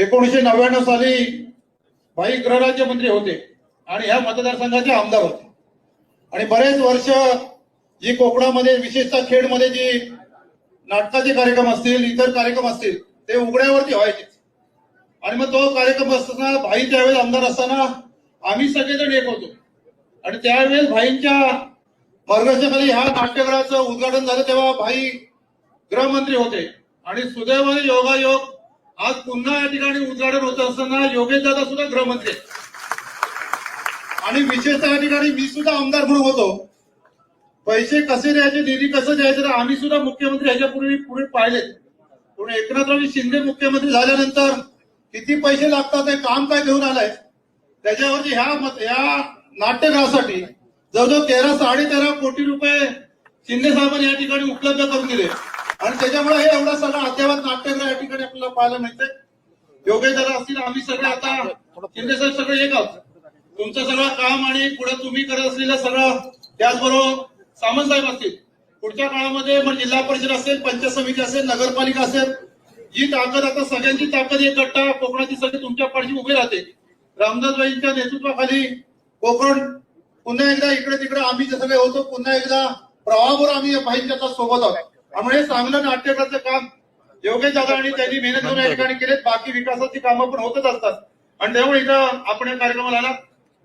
एकोणीसशे नव्याण्णव साली भाई गृहराज्यमंत्री होते आणि ह्या मतदारसंघाचे आमदार होते. आणि बरेच वर्ष जी कोकणामध्ये विशेषतः खेडमध्ये जी नाटकाचे कार्यक्रम असतील इतर कार्यक्रम असतील ते उघड्यावरती व्हायचे. आणि मग तो कार्यक्रम असताना भाई त्यावेळेस आमदार असताना आम्ही सगळेजण एक होतो. आणि त्यावेळेस भाईंच्या मार्गदर्शनाखाली ह्या नाट्यगृहाचं उद्घाटन झालं तेव्हा भाई गृहमंत्री होते. आणि सुदैवाने योगायोग आज पुन्हा या ठिकाणी उद्घाटन होत असताना योगेश दादा सुद्धा गृहमंत्री आणि विशेषतः या ठिकाणी मी सुद्धा आमदार म्हणून होतो. पैसे कसे द्यायचे निधी कसं द्यायचं तर आम्ही सुद्धा मुख्यमंत्री ह्याच्यापूर्वी पुढे पाहिलेत. पण एकनाथराव शिंदे मुख्यमंत्री झाल्यानंतर किती पैसे लागतात हे काम काय घेऊन आलंय? त्याच्यावरती ह्या मत ह्या नाट्यगृहासाठी जवळजवळ तेरा साडे तेरा कोटी रुपये शिंदे साहेबांनी या ठिकाणी उपलब्ध करून दिले. आणि त्याच्यामुळे हे एवढा सगळा अद्यावत नाट्यगृह या ठिकाणी आपल्याला पाहायला मिळते योगेश असतील आम्ही सगळे आता शिंदे साहेब सगळे एक आहोत तुमचं सगळं काम आणि पुढे तुम्ही करत असलेलं सगळं त्याचबरोबर सामंत साहेब असतील. पुढच्या काळामध्ये मग जिल्हा परिषद असेल पंचायत समिती असेल नगरपालिका असेल जी ताकद आता सगळ्यांची ताकद एक गट्टा कोकणाची सगळी तुमच्या पाठीशी उभी राहते. रामदासबाईंच्या नेतृत्वाखाली कोकण पुन्हा एकदा इकडे तिकडे आम्ही जे सगळे होतो पुन्हा एकदा प्रवाहावर आम्ही भाईंच्या आता सोबत आहोत. त्यामुळे हे चांगलं नाट्यकाचं काम योगेश दादा आणि त्यांनी मेहनत करून या ठिकाणी केलेत. बाकी विकासाची कामं पण होतच असतात. आणि त्यामुळे इथं आपण या कार्यक्रमाला आला.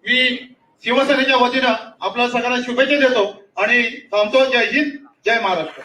मी शिवसेनेच्या वतीनं आपल्या सगळ्यांना शुभेच्छा देतो आणि थांबतो. जय हिंद जय महाराष्ट्र.